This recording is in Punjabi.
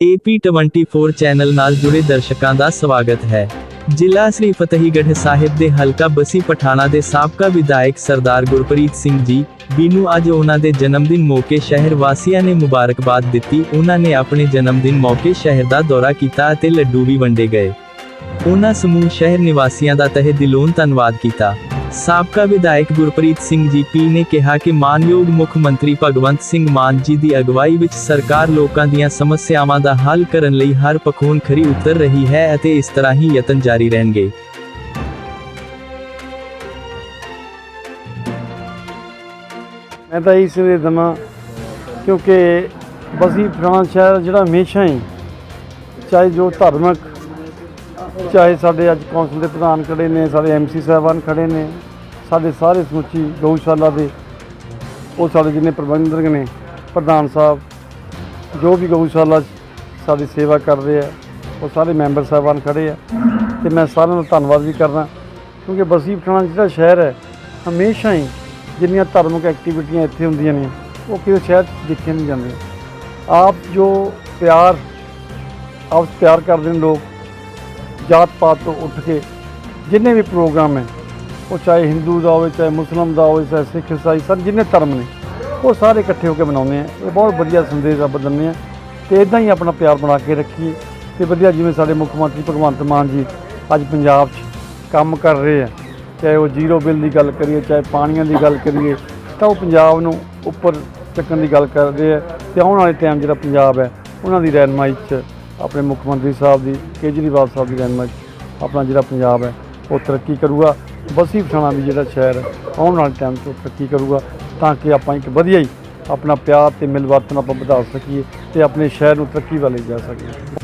AP24 ਚੈਨਲ ਨਾਲ ਜੁੜੇ ਦਰਸ਼ਕਾਂ ਦਾ ਸਵਾਗਤ ਹੈ। ਜ਼ਿਲ੍ਹਾ ਸ੍ਰੀ ਫਤਿਹਗੜ੍ਹ ਸਾਹਿਬ ਦੇ ਹਲਕਾ ਬਸੀ ਪਠਾਣਾ ਦੇ ਸਾਬਕਾ ਵਿਧਾਇਕ ਸਰਦਾਰ ਗੁਰਪ੍ਰੀਤ ਸਿੰਘ ਜੀ, ਬੀਨੂ ਅੱਜ ਉਹਨਾਂ ਦੇ ਜਨਮ ਦਿਨ ਮੌਕੇ ਸ਼ਹਿਰ ਵਾਸੀਆਂ ਨੇ ਮੁਬਾਰਕਬਾਦ ਦਿੱਤੀ। ਉਹਨਾਂ ਨੇ ਆਪਣੇ ਜਨਮ ਦਿਨ ਮੌਕੇ ਸ਼ਹਿਰ ਦਾ ਦੌਰਾ ਕੀਤਾ ਅਤੇ ਲੱਡੂ ਵੀ ਵੰਡੇ ਗਏ। ਉਹਨਾਂ ਸਮੂਹ ਸ਼ਹਿਰ ਨਿਵਾਸੀਆਂ ਦਾ ਤਹਿ ਦਿਲੋਂ ਧੰਨਵਾਦ ਕੀਤਾ। ਸਾਬਕਾ ਵਿਧਾਇਕ ਗੁਰਪ੍ਰੀਤ ਸਿੰਘ ਜੀ ਪੀ ਨੇ ਕਿਹਾ ਕਿ ਮਾਨਯੋਗ ਮੁੱਖ ਮੰਤਰੀ ਭਗਵੰਤ ਸਿੰਘ ਮਾਨ ਜੀ ਦੀ ਅਗਵਾਈ ਵਿੱਚ ਸਰਕਾਰ ਲੋਕਾਂ ਦੀਆਂ ਸਮੱਸਿਆਵਾਂ ਦਾ ਹੱਲ ਕਰਨ ਲਈ ਹਰ ਪਖੂਨ ਖਰੀ ਉਤਰ ਰਹੀ ਹੈ ਅਤੇ ਇਸ ਤਰ੍ਹਾਂ ਹੀ ਯਤਨ ਜਾਰੀ ਰਹਿਣਗੇ। ਮੈਂ ਤਾਂ ਇਸ ਲਈ ਦਮਾ, ਕਿਉਂਕਿ ਬਸੀ ਫਰਾਂਸ ਸ਼ਹਿਰ ਜਿਹੜਾ ਹਮੇਸ਼ਾ ਹੀ, ਚਾਹੇ ਜੋ ਧਾਰਮਿਕ ਚਾਹੇ ਸਾਡੇ ਅੱਜ ਕੌਂਸਲ ਦੇ ਪ੍ਰਧਾਨ ਖੜੇ ਨੇ, ਸਾਡੇ ਐਮਸੀ ਸਾਹਿਬਾਨ ਖੜੇ ਨੇ, ਸਾਡੇ ਸਾਰੇ ਸਮੁੱਚੀ ਗਊਸ਼ਾਲਾ ਦੇ ਉਹ ਸਾਡੇ ਜਿੰਨੇ ਪ੍ਰਬੰਧਕ ਨੇ, ਪ੍ਰਧਾਨ ਸਾਹਿਬ, ਜੋ ਵੀ ਗਊਸ਼ਾਲਾ 'ਚ ਸਾਡੀ ਸੇਵਾ ਕਰਦੇ ਆ, ਉਹ ਸਾਰੇ ਮੈਂਬਰ ਸਾਹਿਬਾਨ ਖੜੇ ਆ ਤੇ ਮੈਂ ਸਾਰਿਆਂ ਦਾ ਧੰਨਵਾਦ ਵੀ ਕਰਦਾ, ਕਿਉਂਕਿ ਬਸੀ ਪਠਾਣਾ ਜਿਹੜਾ ਸ਼ਹਿਰ ਹੈ, ਹਮੇਸ਼ਾ ਹੀ ਜਿੰਨੀਆਂ ਧਾਰਮਿਕ ਐਕਟੀਵਿਟੀਆਂ ਇੱਥੇ ਹੁੰਦੀਆਂ ਨੇ, ਉਹ ਕਿਸੇ ਸ਼ਹਿਰ 'ਚ ਦੇਖੀਆਂ ਨਹੀਂ ਜਾਂਦੇ ਆਪ ਜੋ ਪਿਆਰ ਆਪਸ ਪਿਆਰ ਕਰਦੇ ਨੇ ਲੋਕ ਜਾਤ ਪਾਤ ਤੋਂ ਉੱਠ ਕੇ ਜਿੰਨੇ ਵੀ ਪ੍ਰੋਗਰਾਮ ਹੈ, ਉਹ ਚਾਹੇ ਹਿੰਦੂ ਦਾ ਹੋਵੇ, ਚਾਹੇ ਮੁਸਲਮਾਨ ਦਾ ਹੋਵੇ, ਚਾਹੇ ਸਿੱਖ ਇਸਾਈ ਸਾਰੇ ਜਿੰਨੇ ਧਰਮ ਨੇ, ਉਹ ਸਾਰੇ ਇਕੱਠੇ ਹੋ ਕੇ ਮਨਾਉਂਦੇ ਆ। ਇਹ ਬਹੁਤ ਵਧੀਆ ਸੰਦੇਸ਼ ਰੱਬ ਦਿੰਦੇ ਆ। ਤੇ ਇਦਾਂ ਹੀ ਆਪਣਾ ਪਿਆਰ ਬਣਾ ਕੇ ਰੱਖੀਏ। ਤੇ ਵਧੀਆ ਜਿਵੇਂ ਸਾਡੇ ਮੁੱਖ ਮੰਤਰੀ ਭਗਵੰਤ ਮਾਨ ਜੀ ਅੱਜ ਪੰਜਾਬ 'ਚ ਕੰਮ ਕਰ ਰਹੇ ਆ। ਚਾਹੇ ਉਹ ਜ਼ੀਰੋ ਬਿੱਲ ਦੀ ਗੱਲ ਕਰੀਏ, ਚਾਹੇ ਪਾਣੀਆਂ ਦੀ ਗੱਲ ਕਰੀਏ, ਤਾਂ ਉਹ ਪੰਜਾਬ ਨੂੰ ਉੱਪਰ ਚੱਕਣ ਦੀ ਗੱਲ ਕਰਦੇ ਆ। ਤੇ ਆਉਣ ਵਾਲੇ ਟਾਈਮ ਜਿਹੜਾ ਪੰਜਾਬ ਹੈ, ਉਹਨਾਂ ਦੀ ਰਹਿਨਮਾਈ 'ਚ ਆਪਣੇ ਮੁੱਖ ਮੰਤਰੀ ਸਾਹਿਬ ਦੀ, ਕੇਜਰੀਵਾਲ ਸਾਹਿਬ ਦੀ ਰਹਿਨਮਾਈ 'ਚ। ਆਪਣਾ ਜਿਹੜਾ ਪੰਜਾਬ ਹੈ, ਉਹ ਤਰੱਕੀ ਕਰੂਗਾ। ਬਸੀ ਪਠਾਣਾ ਵੀ ਜਿਹੜਾ ਸ਼ਹਿਰ ਹੈ, ਆਉਣ ਵਾਲੇ ਟਾਈਮ 'ਚ ਉਹ ਤਰੱਕੀ ਕਰੂਗਾ ਤਾਂ ਕਿ ਆਪਾਂ ਇੱਕ ਵਧੀਆ ਹੀ ਆਪਣਾ ਪਿਆਰ ਤੇ ਮਿਲਵਰਤਨ ਆਪਾਂ ਵਧਾ ਸਕੀਏ ਤੇ ਆਪਣੇ ਸ਼ਹਿਰ ਨੂੰ ਤਰੱਕੀ ਵੱਲ ਲੈ ਜਾ ਸਕੀਏ।